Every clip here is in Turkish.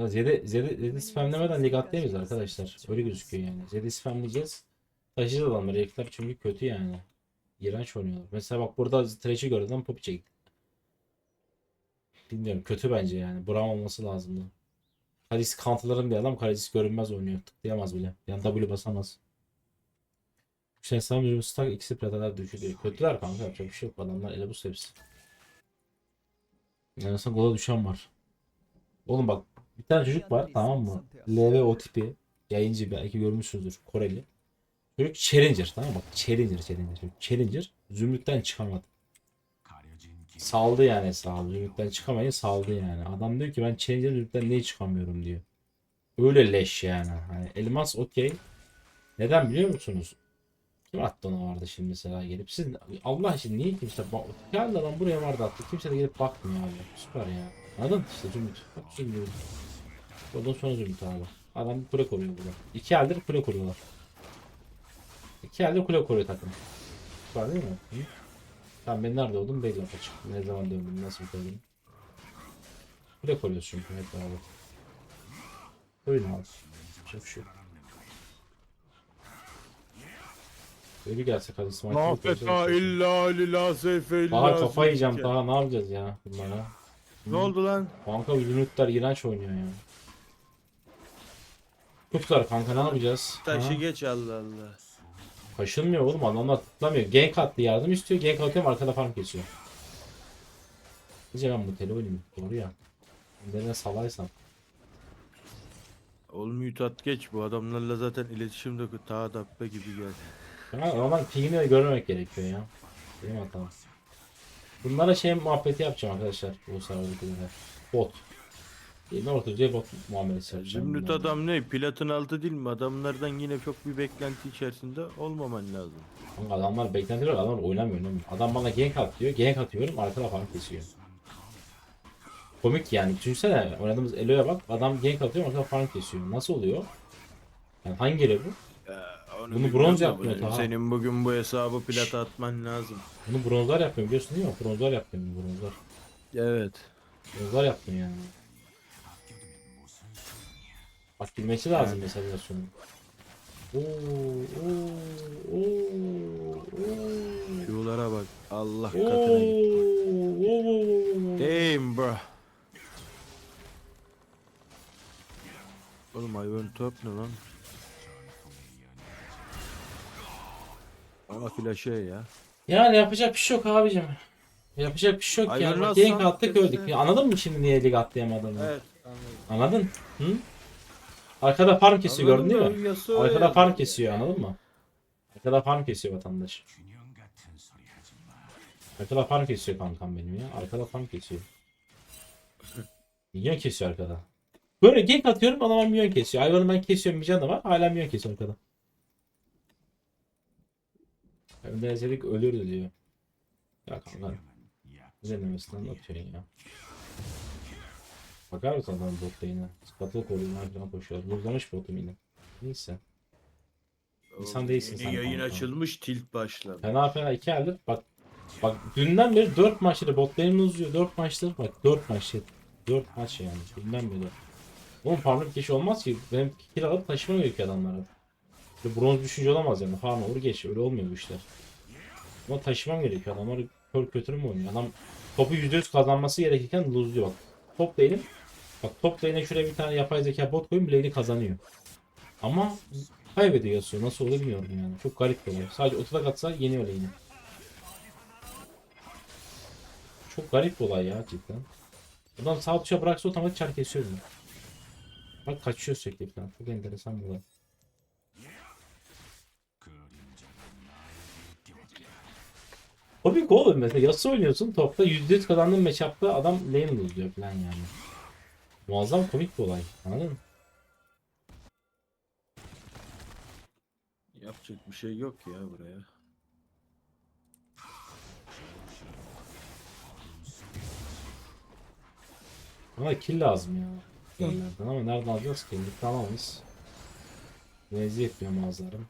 Ya Zed'i Zed'i Zed'i spamlemeden lig atlayamayız arkadaşlar. Öyle gözüküyor yani. Zed'i spamleyeceğiz. Taşıyacağız adamları. Herifler çünkü kötü yani. İğrenç oynuyorlar. Mesela bak burada Thresh'i gördüm Poppy çekti. Bilmiyorum kötü bence yani. Brown olması lazımdı. Kalis kantıların bir adam Kalis görünmez oynuyor. Tıklayamaz bile. Yani W basamaz. Şey sanırım 20 stack ikisi platalar düşürüyor. Kötüler kanka yapacak bir şey yok. Adamlar ele bu hepsi. En azından gola düşen var. Oğlum bak bir tane çocuk var tamam mı? LVO tipi yayıncı belki görmüşsünüzdür Koreli. Çocuk Challenger tamam mı? Challenger Challenger. Challenger Zümrüt'ten çıkamadı. Saldı yani saldı. Zümrüt'ten çıkamayın saldı yani. Adam diyor ki ben Challenger Zümrüt'ten niye çıkamıyorum diyor. Öyle leş yani. Hani elmas okey. Neden biliyor musunuz? Kim attı ona vardı şimdi mesela gelip siz Allah için niye kimse bak geldi adam buraya vardı attı kimse de gelip bakmıyor abi süper ya anladın işte Zümrüt bak Zümrüt ondan sonra Zümrüt abi adam kule koruyor burada iki eldir kule koruyorlar iki eldir kule koruyor takım süper değil mi? Hı? Tamam ben nerede oldum belli açık ne zaman döndüm nasıl döndüm kule koruyoruz çünkü hep beraber öyle abi çok şey. Ölü gelse hadi smite La yapıyorsa feta yapıyorsun. illa lila seyfe illa Daha kafa yiyeceğim daha ne yapacağız ya bunlara? Ne oldu lan? Kanka Zümrütler iğrenç oynuyor ya. Kutlar kanka ne yapacağız? Taşı Ha? geç Allah Allah. Kaşınmıyor oğlum adamlar tıklamıyor. Gank attı yardım istiyor. Gank atıyorum arkada farm kesiyor. Gece ben bu tele oynayayım. Doğru ya. Ben ne salaysam. Oğlum mutat geç bu adamlarla zaten iletişimde ta dabbe gibi geldi. Ya Roman pingini de görmemek gerekiyor ya. Benim hatam. Bunlara şey muhabbeti yapacağım arkadaşlar. Bu sarılıklara. Bot. Yeni ortacıya bot muamelesi yapacağım. Zümrüt adam ne? Platın altı değil mi? Adamlardan yine çok bir beklenti içerisinde olmaman lazım. Kanka adamlar beklentiler adamlar oynamıyor oynamıyor. Adam bana gank at diyor. Gank atıyorum arkada farm kesiyor. Komik yani. Düşünsene oynadığımız Elo'ya bak. Adam gank atıyor arkada farm kesiyor. Nasıl oluyor? Yani hangi elo bu? Onu Bunu bilmiyorum bronz da yapmıyor bunu- daha. Senin bugün bu hesabı plata atman lazım. Bunu bronzlar yapıyor biliyorsun değil mi? Bronzlar bunu bronzlar. Evet. Bronzlar yaptın yani. Bak bilmesi lazım mesela biraz Oo, oo, oo, oo. Q'lara bak. Allah Oo, katına git. oo. Damn bro. Oğlum hayvan top ne lan? Ama flaşe ya. Yani yapacak bir şey yok abicim. Yapacak bir şey yok Ay, yani. Gank attık öldük. Ya anladın mı şimdi niye lig atlayamadığını? Evet anladım. Anladın? Hı? Arkada farm kesiyor gördün değil mi? Arkada farm kesiyor anladın mı? Arkada farm kesiyor vatandaş. Arkada farm kesiyor kankam benim ya. Arkada farm kesiyor. Milyon kesiyor arkada. Böyle gank atıyorum adama milyon kesiyor. Hayvanı ben kesiyorum bir canı var. Hala milyon kesiyor arkada. Önden izledik ölürdü diyor. Ya kanka. İzlememesinden atıyorsun ya. Bakar mısın adam bot lane'e? Skatıl koruyorlar falan koşuyor. Vurlamış botum yine. Neyse. İnsan değilsin sen Yayın kanka. açılmış tilt başladı. Fena fena iki eldir. Bak bak dünden beri 4 maçları bot lane'in uzuyor. 4 maçtır bak 4 maç. 4 maç yani. Dünden beri. Oğlum farmlık geç olmaz ki. Benim kill alıp taşımam gerekiyor adamlara. Böyle bronz düşünce olamaz yani. Farm olur geç. Öyle olmuyor bu işler. Ama taşımam gerekiyor. Adamlar kör kötü mü oynuyor? Adam topu %100 kazanması gerekirken lose diyor bak. Top lane'im. Bak top lane'e şuraya bir tane yapay zeka bot koyun lane'i kazanıyor. Ama kaybediyor Yasuo. Nasıl olur bilmiyorum yani. Çok garip olay. Sadece otoda katsa yeniyor lane'i. Çok garip bir olay ya cidden. Adam sağ tuşa bıraksa otomatik çar kesiyor. Bak kaçıyor sürekli falan. Çok enteresan bir olay. Komik oğlum mesela Yasuo oynuyorsun topta %100 kazandığın matchup'ta adam lane lose falan yani. Muazzam komik bir olay. Anladın mı? Yapacak bir şey yok ya buraya. Bana kill lazım ya. Yerlerden ama nereden alacağız ki? Ligden alamayız. Nezih etmiyor mağazalarım.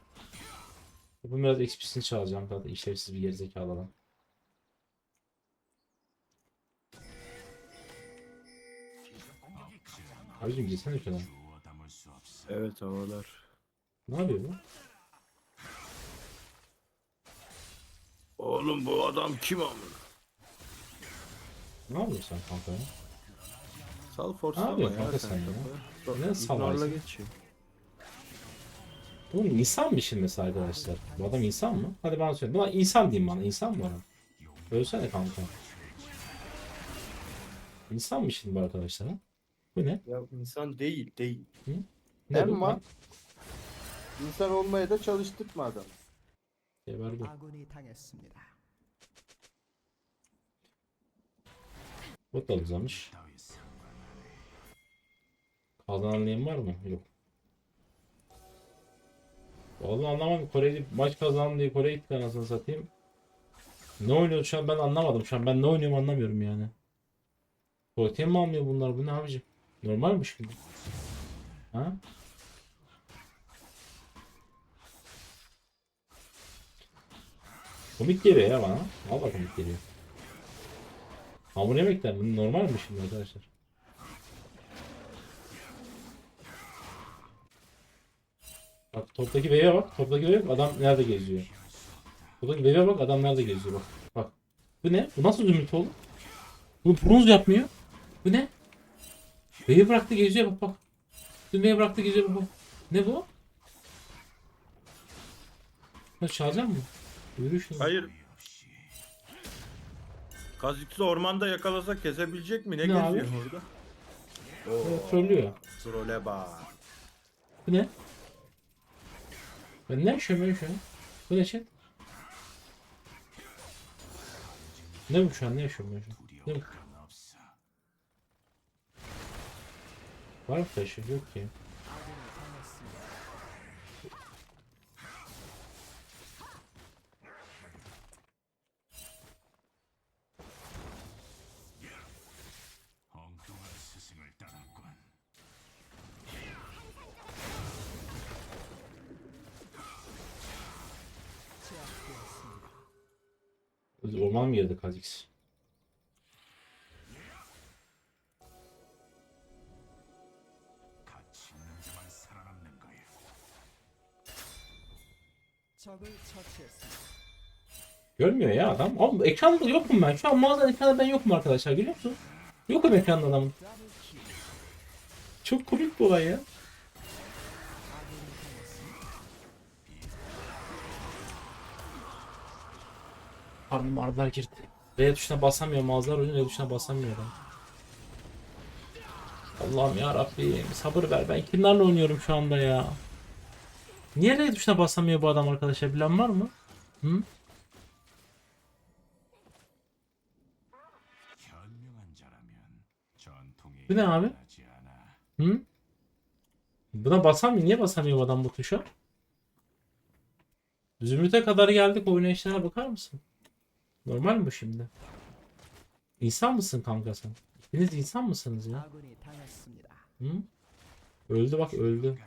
Bu biraz XP'sini çalacağım. Zaten işlevsiz bir gerizekalı adam. Abicim gitsene ülkeden. Evet havalar. Ne yapıyor bu? Oğlum bu adam kim amına? Ne yapıyorsun sen kanka ya? Sal Ne force yapıyor ama kanka ya sen ya? Ne? Ignorla geçiyor. Bu insan mı şimdi mesela arkadaşlar? Bu adam insan mı? Hadi bana söyle. Buna insan diyeyim bana. İnsan mı adam? Ölsene kanka. İnsan mı şimdi bu arkadaşlar? ha? Bu ne? Ya insan değil, değil. Ne bu? Emma. Ha? İnsan olmaya da çalıştırma adamı. Geber bu. 아군이 당했습니다. Bot da uzamış. Kazanan neyim var mı? Yok. Vallahi anlamadım. Kore'yi maç kazandı diye Kore'ye gittik anasını satayım. Ne oynuyor şu an ben anlamadım. Şu an ben ne oynuyorum anlamıyorum yani. Protein mi almıyor bunlar? Bu ne abicim? Normal mi şimdi? Ha? Komik geliyor ya bana. Valla komik geliyor. Hamur yemekler bu normal mi şimdi arkadaşlar? Bak toptaki V'ye bak. Toptaki V'ye bak. Adam nerede geziyor? Toptaki V'ye bak. Adam nerede geziyor bak. Bak. Bu ne? Bu nasıl zümrüt oğlum? Bu bronz yapmıyor. Bu ne? V'yi bıraktı geziyor bak bak. V'yi bıraktı geziyor bak bak. Ne bu? Ne çalacak mı? Yürü şunu. Hayır. Kazıksı ormanda yakalasa kesebilecek mi? Ne, Ne abi? geziyor orada? Evet, trollüyor. Trole bak. Bu ne? Ben ne yaşıyorum ben şu an? Bu ne şey? Ne bu şu an? Ne yaşıyorum ben şu an? Ne bu? Var flash'ı yok ki. Orman mı girdi Görmüyor ya adam. Oğlum ekranda yokum ben. Şu an mağazanın ekranda ben yokum arkadaşlar. Görüyor musun? Yokum ekranda adamın. Çok komik bir olay ya. Karnım ağrılar girdi. R tuşuna basamıyor mağazalar oyunu R tuşuna basamıyor adam. Allah'ım ya Rabbim sabır ver ben kimlerle oynuyorum şu anda ya. Niye R tuşuna basamıyor bu adam arkadaşlar bilen var mı? Hı? Bu ne abi? Hı? Buna basamıyor. Niye basamıyor bu adam bu tuşa? Zümrüt'e kadar geldik oynayışlara bakar mısın? Normal mi bu şimdi? İnsan mısın kanka sen? İkiniz insan mısınız ya? Hı? Öldü bak öldü.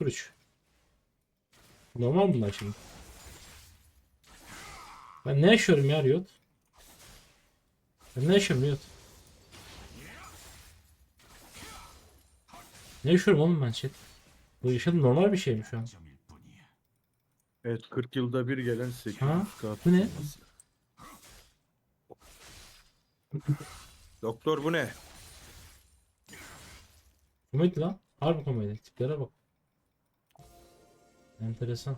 03. Normal bunlar şimdi. Ben ne yaşıyorum ya Riot? Ben ne yaşıyorum Riot? Ne yaşıyorum oğlum ben chat? Bu yaşadığım normal bir şey mi şu an? Evet 40 yılda bir gelen 8 Ha? Bu ne? Doktor bu ne? Komedi lan. Harbi komedi. Tiplere bak. Enteresan.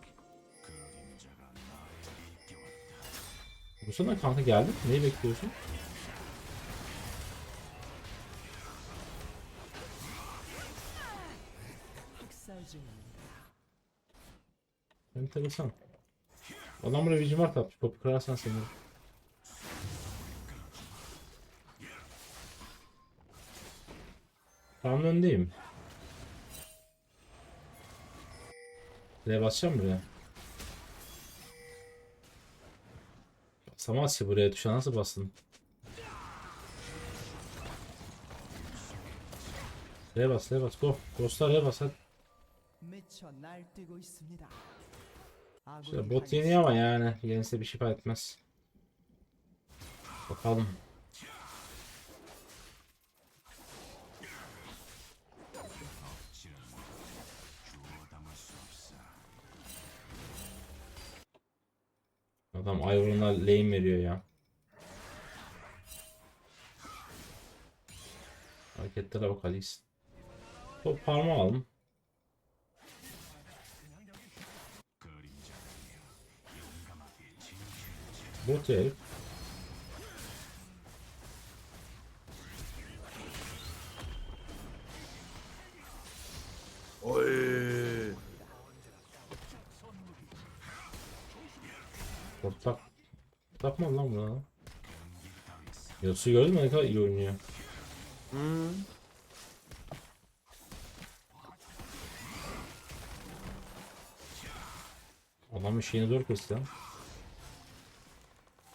Vursana kanka geldi mi? Neyi bekliyorsun? Enteresan. Adam buraya vision var tapmış. Kopu kırarsan seni. Tam öndeyim. Buraya basacağım buraya. Basamaz buraya tuşa nasıl bastın? R'ye bas, R'ye bas. Go. Ghost'a R'ye bas hadi. İşte bot yeni ama yani. Yenisi bir şey fark etmez. Bakalım. Adam Ivor'una lane veriyor ya. Hareketlere bak Alice. Top parmağı alalım. Bot herif. Oy. Ortak. Ortak mı lan buna? Yatsı gördün mü ne kadar iyi oynuyor. Hmm. Adamın şeyini doğru kesti lan.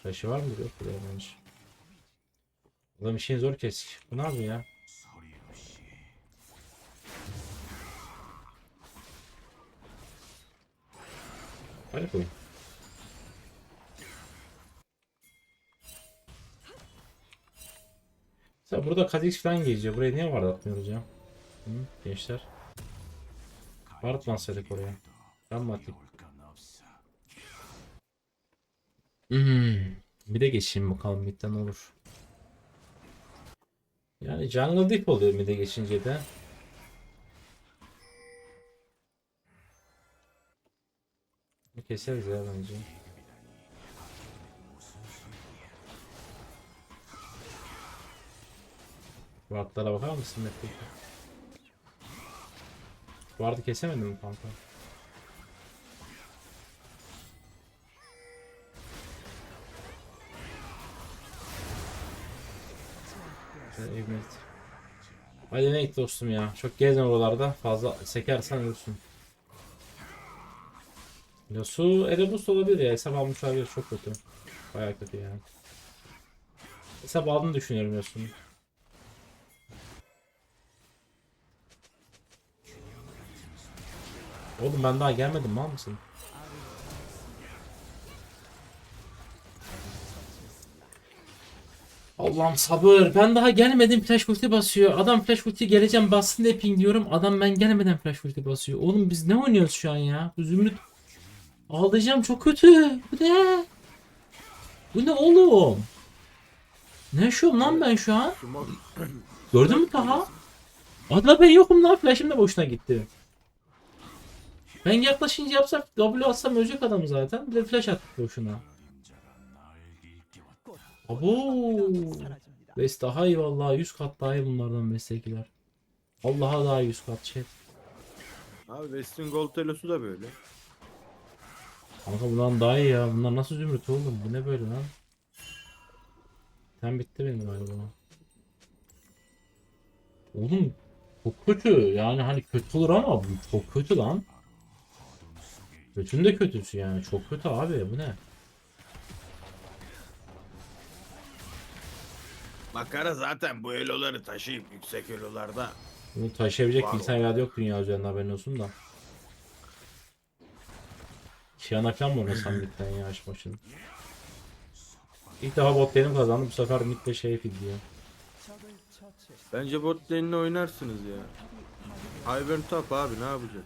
Taşı var mı? Yok bile yanlış. Adam işini zor kesik. Bu ne yapıyor ya? Hadi koyun. Burada Kha'Zix falan geziyor. Buraya niye var atmıyoruz ya? Hı, gençler. Bard lansaydık oraya. Ben mi? Hmm. Bir de geçeyim bakalım midden olur. Yani jungle deep oluyor mid'e geçince de. Keseriz ya bence. Wardlara bakar mısın Map'teki? Ward'ı kesemedim mi kanka? Evet. Hadi ne dostum ya. Çok gezme oralarda. Fazla sekersen ölürsün. Yosu Erebus olabilir ya. Hesap almış olabilir. Çok kötü. Baya kötü yani. Hesap aldığını düşünüyorum Yosu'nun. Oğlum ben daha gelmedim mal mısın? Allah'ım sabır. Ben daha gelmedim flash ulti basıyor. Adam flash ulti geleceğim bassın diye ping diyorum. Adam ben gelmeden flash ulti basıyor. Oğlum biz ne oynuyoruz şu an ya? Bu Zümrüt Ağlayacağım çok kötü. Bu ne? Bu ne oğlum? Ne yaşıyorum lan ben şu an? Gördün mü Taha? Adla ben yokum lan flash'ım da boşuna gitti. Ben yaklaşınca yapsak W atsam ölecek adam zaten. Bir de flash attık boşuna. Abo. Bes daha iyi vallahi 100 kat daha iyi bunlardan meslekler. Allah'a daha 100 kat chat. Abi West'in gol telosu da böyle. Kanka bundan daha iyi ya. Bunlar nasıl zümrüt oğlum? Bu ne böyle lan? Sen bitti benim galiba. Oğlum çok kötü. Yani hani kötü olur ama bu çok kötü lan. Kötünün de kötüsü yani. Çok kötü abi. Bu ne? Makara zaten bu eloları taşıyıp yüksek elolarda. Bunu taşıyabilecek bir insan evladı yok dünya üzerinde haberin olsun da. Şiyanaklan mı oynasam bitten ya aşk başını. İlk defa bot lane'im kazandı. Bu sefer mid ve şey fid diyor. Bence bot lane'le oynarsınız ya. Ivern top abi ne yapacak?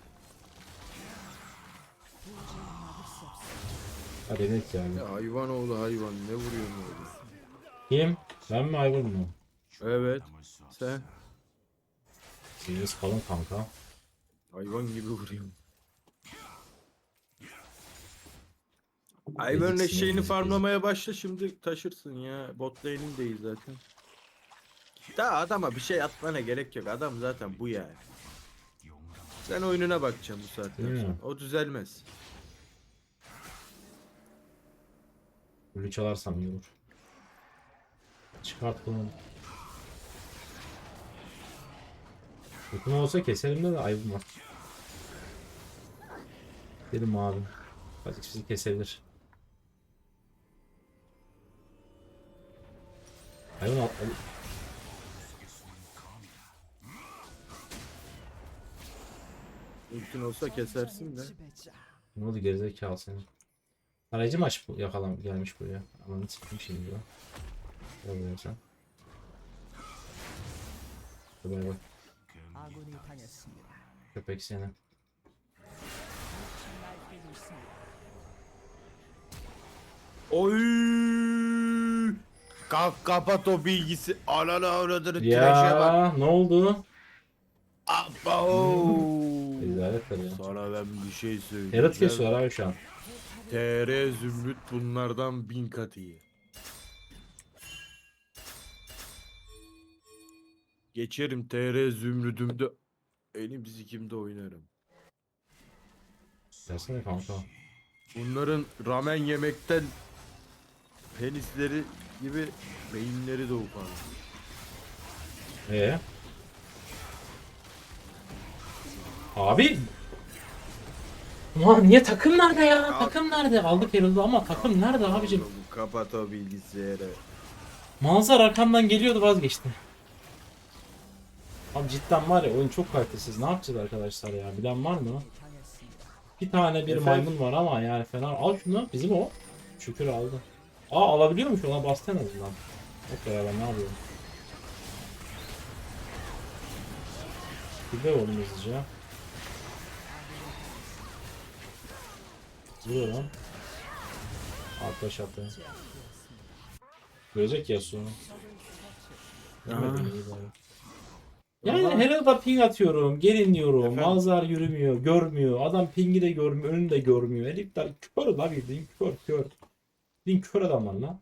Hadi net yani. Ya hayvan oğlu hayvan ne vuruyorsun oğlum? Kim? Ben mi Aygül mü? Evet. Sen Sirius kalın kanka. hayvan gibi vuruyorsun. Hayvanın Eziksin, eşeğini ezik, farmlamaya başla şimdi taşırsın ya. Bot lane'in değil zaten. Daha adama bir şey atmana gerek yok. Adam zaten bu yani. Sen oyununa bakacaksın bu saatten sonra. O düzelmez. Böyle çalarsam iyi olur. Çıkart bunu. Dokuma olsa keselim de, de ay bulmaz. Dedim abi. Azıcık sizi kesebilir. Hayvan al. Mümkün olsa kesersin de. Ne oldu gerizekalı senin? Aracı mı açıp yakalam gelmiş buraya? Aman sıkıntı şimdi ya. bu. Yollayacağım. Buraya bak. Köpek seni. Oy! Kalk kapat o bilgisi. Ananı avradını ya, bak. ne oldu? Abba o. Rezalet tabii. Sana ben bir şey söyleyeyim. Yarat kesiyor abi şu an. TR Zümrüt bunlardan bin kat iyi. Geçerim TR Zümrüt'ümde elim zikimde oynarım. Versene kanka. Bunların ramen yemekten penisleri gibi beyinleri de ufak. Ee? Abi ama niye takım nerede ya? Takım nerede? Aldık Herald'ı ama takım nerede abicim? Kapat o bilgisayarı. Manzar arkamdan geliyordu vazgeçti. Abi cidden var ya oyun çok kalitesiz. Ne yapacağız arkadaşlar ya? Bilen var mı? Bir tane bir Efendim? maymun var ama yani fena. Al şunu. Bizim o. Şükür aldı. Aa alabiliyor mu şuna? Bastı en azından. Yok ya ben ne yapıyorum? Gidelim oğlum hızlıca. Vuruyor lan. Arkadaş attı. Görecek ya sonra. Görmedim iyi bari. Yani Ama- Herald'a ping atıyorum, gelin diyorum, Efendim? Malzar yürümüyor, görmüyor, adam pingi de görmüyor, önünü de görmüyor. Herifler kör la bildiğin kör kör. Bildiğin kör adamlar lan.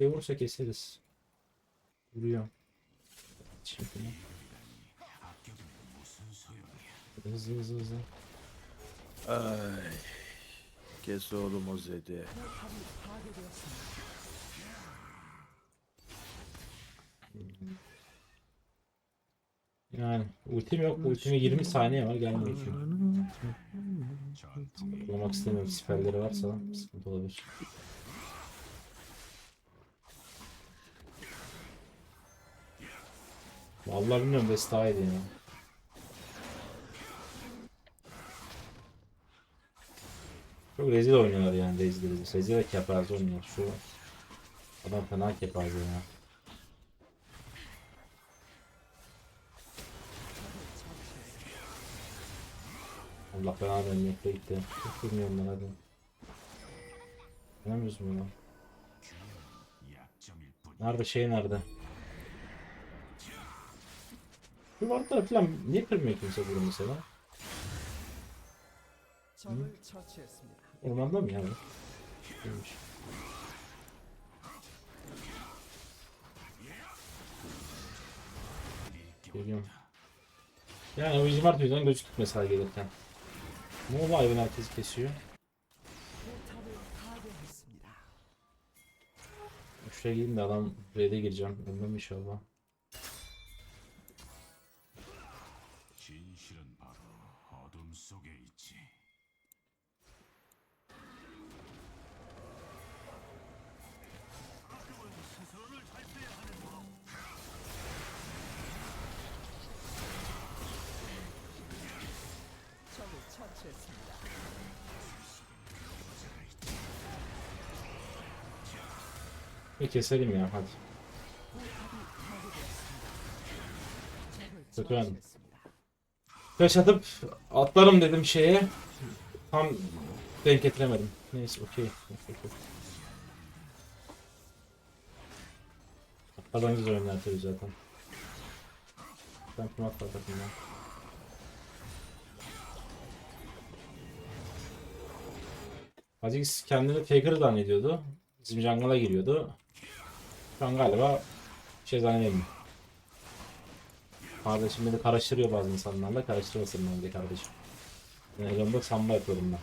Ve vursa keseriz. Vuruyor. Şimdi hızlı hızlı hızlı. Ay. Kes oğlum o zedi. Yani ultim yok, ultime 20 saniye var gelmiyor çünkü. Kullanmak istemiyorum, siperleri varsa sıkıntı olabilir. Vallahi bilmiyorum West daha iyiydi ya. rezil oynuyorlar yani rezil rezil. Rezil ve kepaze oynuyor. Şu adam fena kepaze ya. Allah belanı vermeye gitti. Hiç bilmiyorum ben hadi. Bilemiyoruz mu lan? Nerede şey nerede? Bu vardı falan niye kırmıyor kimse bunu mesela? Hı? Ormanda mı yani? Değilmiş. Geliyorum. Yani o Vigimart yüzünden gözüktük mesela gelirken. Ne oldu hayvan herkesi kesiyor. Şuraya gideyim de adam Red'e gireceğim. Ölmem inşallah. keselim ya hadi. Kötülendim. Flash atıp atlarım dedim şeye. Tam denk getiremedim. Neyse okey. Okay, okay. Atlardan güzel oyunlar zaten. Ben kim atlar takımdan. Aziz kendini Faker zannediyordu. Bizim jungle'a giriyordu. Şu an galiba şey zannedemiyor. Kardeşim beni karıştırıyor bazı insanlarla. Karıştırmasın bence kardeşim. Ben elimde samba yapıyorum ben.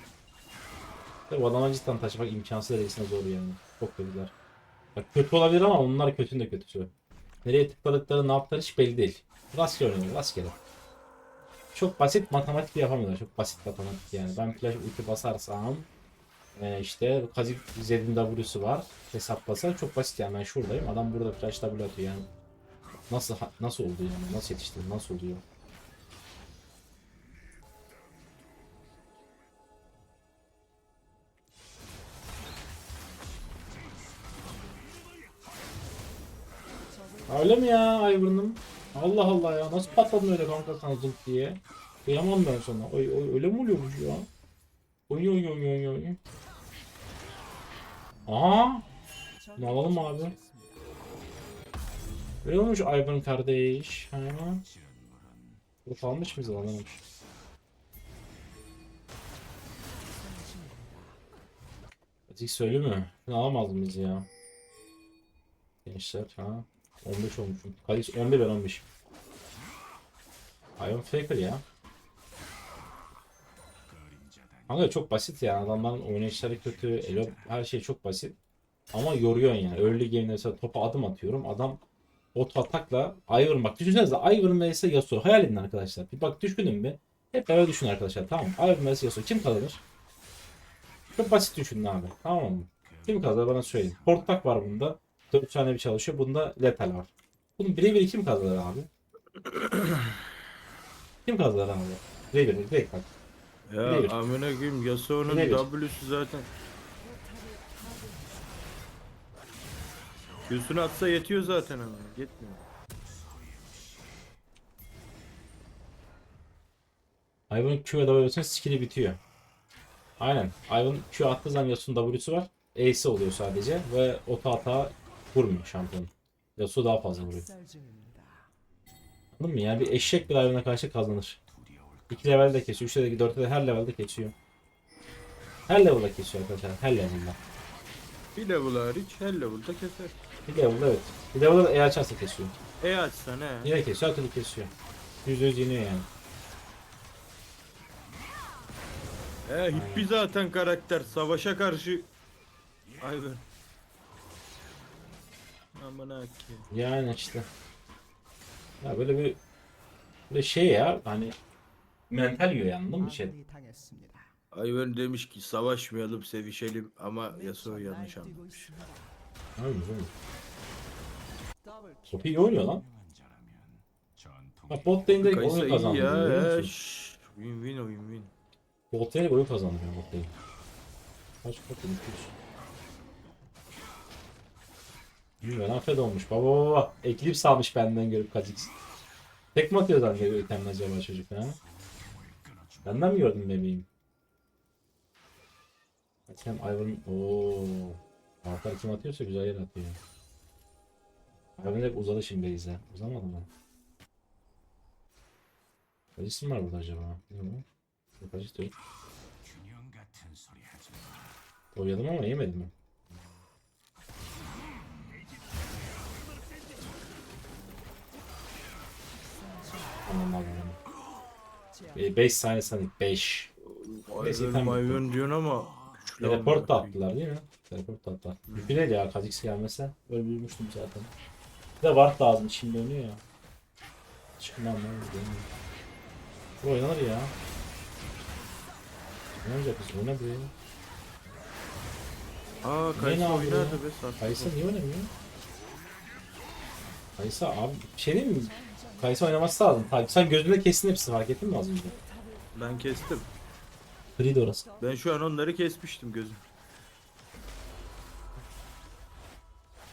Tabi adama cidden taşımak imkansız derecesinde zor yani. Çok kötüler. Bak kötü olabilir ama onlar kötünün de kötüsü. Nereye tıkladıkları ne yaptıkları hiç belli değil. Rastgele oynuyor rastgele. Çok basit matematik yapamıyorlar. Çok basit matematik yani. Ben flash ulti basarsam e, işte Kazik Zed'in W'su var. Hesaplasa çok basit yani ben şuradayım. Adam burada flash W atıyor yani. Nasıl nasıl oldu yani? Nasıl yetişti? Nasıl oluyor? Öyle mi ya Ivor'num? Allah Allah ya nasıl patladın öyle kanka zıp diye. Kıyamam ben sana. Oy, oy, öyle mi oluyormuş ya? Oy oy oy oy oy. Aha. Ne alalım abi? Ne olmuş Ivan kardeş? Ha. Grup almış mıyız alamamış. Atik söyle mi? Ne alamadım biz ya. Gençler ha. 15 olmuşum. Kalis 11 ben 15. Iron Faker ya. Kanka çok basit ya. Adamların oynayışları kötü. Elo, her şey çok basit. Ama yoruyorsun yani. Early game'de mesela topa adım atıyorum. Adam oto atakla Ivern bak düşünsenize Ivern vs Yasuo. Hayal edin arkadaşlar. Bir bak düşünün bir. Hep beraber düşünün arkadaşlar tamam mı? Ivern vs Yasuo kim kazanır? Çok basit düşünün abi. Tamam mı? Kim kazanır bana söyleyin. Portak var bunda. 4 tane bir çalışıyor. Bunda Lethal var. Bunun birebir kim kazanır abi? kim kazanır abi? Birebir direkt bak. Ya Değil. amına koyayım Yasuo'nun Değil. W'su zaten. Q'sunu atsa yetiyor zaten ama yetmiyor. Ivan'ın Q ve W'sünün skill'i bitiyor. Aynen. Ivan Q attığı zaman Yasuo'nun W'su var. Ace oluyor sadece ve oto hata vurmuyor şampiyon. Yasuo daha fazla vuruyor. Anladın mı? Yani bir eşek bir Ivan'a karşı kazanır. 2 levelde kesiyor, 3'te de 4'te de her levelde kesiyor. Her level'da kesiyor arkadaşlar. Her level'da. Bir level hariç her level'da keser. Bir level'da evet. Bir level'da da E açarsa kesiyor. E açsan he. Yine kesiyor, her türlü kesiyor. %100 yeniyor yani. He hippi zaten karakter. Savaşa karşı. Ay ben. Aman ki. Yani işte. Ya böyle bir böyle şey ya hani mental yiyor yani değil mi bir şey? Ayven demiş ki savaşmayalım, sevişelim ama Yasuo yanlış anlamış. Aynen iyi oynuyor lan. Bak bot lane'de oyun kazandı. ya. biliyor ya. Win win win win. Bot lane'de oyun kazandı ya bot lane. Kaç bot lane diyorsun? Bilmiyorum affed olmuş baba baba baba. Eklips almış benden görüp Kazix. Tekme atıyor zannediyor itemle acaba çocuk ha. Benden mi gördün bebeğim? Hakem Ivan... Ooo. Markar kim atıyorsa güzel yer atıyor. Ivan hep uzadı şimdi Beyza. Uzamadı mı? Kaç isim var burada acaba? Bilmiyorum. Kaç istiyor? Koyalım ama yemedim mi? Tamam. 제압. 5 saniye sandık 5. Neyse, diyorsun ama. Teleport da attılar değil mi? Teleport da attılar. Yükle ya Kha'Zix gelmese öldürmüştüm zaten. Bir de Ward lazım şimdi dönüyor ya. Çıkmam lan dönüyor. Bu oynanır ya. Ne olacak biz? Oyna buraya. Aa Ne Kaysa oynardı be. Kaysa niye oynamıyor? Kaysa abi bir şey diyeyim mi? Kaysa oynaması lazım. Tabii sen gözünde kestin hepsini fark ettin mi az önce? Ben kestim. Grid orası. Ben şu an onları kesmiştim gözüm.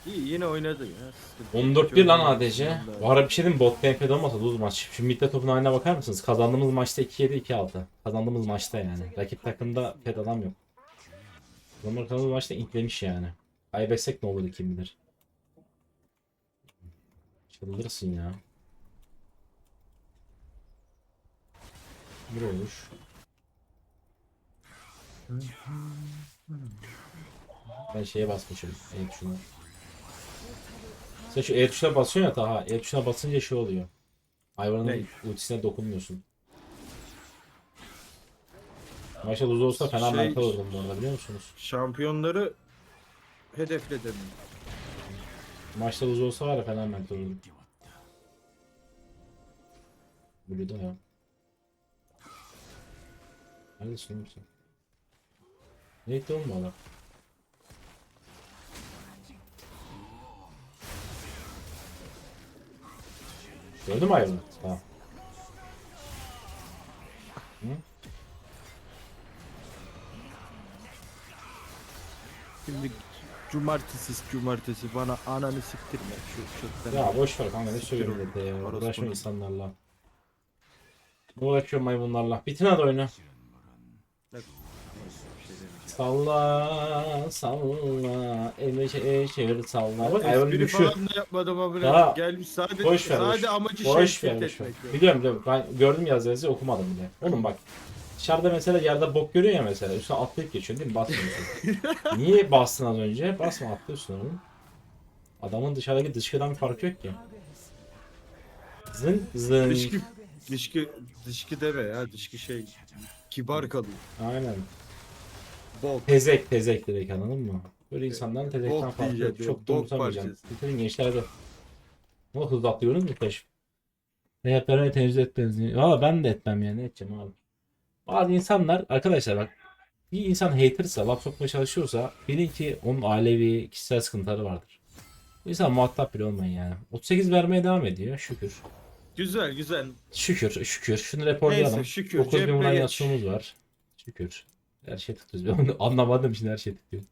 İyi yine oynadı ya. sıkıntı yok. 14-1 lan Çok ADC. oynadı. Bu ara bir şey diyeyim mi? Bot TP'de olmasa lose maç. Şu midde topun haline bakar mısınız? Kazandığımız maçta 2-7 2-6. Kazandığımız maçta yani. Rakip takımda pet adam yok. Adamlar kazandığımız maçta inklemiş yani. Kaybetsek ne olur kim bilir. Çıldırırsın ya. Bir olur. Ben şeye basmışım. E tuşuna. Sen şu E tuşuna basıyorsun ya Taha. E tuşuna basınca şey oluyor. Hayvanın Ne? ultisine dokunmuyorsun. Maçta lose olsa fena Şey- mental olurdum bu arada biliyor musunuz? Şampiyonları hedefledim. Maçta lose olsa var ya fena mental olurdum. Blue'da ya. Neredesin oğlum sen? Ne etti oğlum adam? Gördün mü hayvanı? Tamam. Hı? Şimdi cumartesi cumartesi bana ananı siktirme şu çöpten. Ya boş ver kanka ne söylüyorum dedi ya. Uğraşma insanlarla. Ne uğraşıyorum maymunlarla. Bitin hadi oyunu. Salla salla emeşe eşer salla. Bak ayağımın Espri düşü. falan da yapmadım Daha amına. Gelmiş sadece Boş ver. boş- sadece amacı boş şey ver, boş ver. etmek. Biliyorum biliyorum. Ben gördüm yazı yazı okumadım bile. Oğlum bak. Dışarıda mesela yerde bok görüyor ya mesela. Üstüne atlayıp geçiyorsun değil mi? Basmıyorsun. Niye bastın az önce? Basma atlıyorsun oğlum. Adamın dışarıdaki dışkıdan bir farkı yok ki. Zın zın. Dışkı, dışkı, dışkı deme ya. Dışkı şey. Kibar kalıyor. Aynen. Bok. Tezek tezek direkt anladın mı? Böyle insanların tezekten Bok farkı yok. Çok da bok unutamayacağım. parçası. Bitirin gençlerde. Ne hızlı atlıyorsunuz mu taş? Rehberine tenzih etmeniz. Valla ben de etmem yani. Ne edeceğim abi? Bazı insanlar arkadaşlar bak bir insan hatersa, laf sokmaya çalışıyorsa bilin ki onun ailevi, kişisel sıkıntıları vardır. Bu insan muhatap bile olmayın yani. 38 vermeye devam ediyor şükür. Güzel güzel. Şükür şükür. Şunu raporlayalım. Neyse şükür. 9 bin Cephe geç. var. Şükür. Her şey tutuyoruz. Ben onu anlamadım şimdi her şey tutuyor.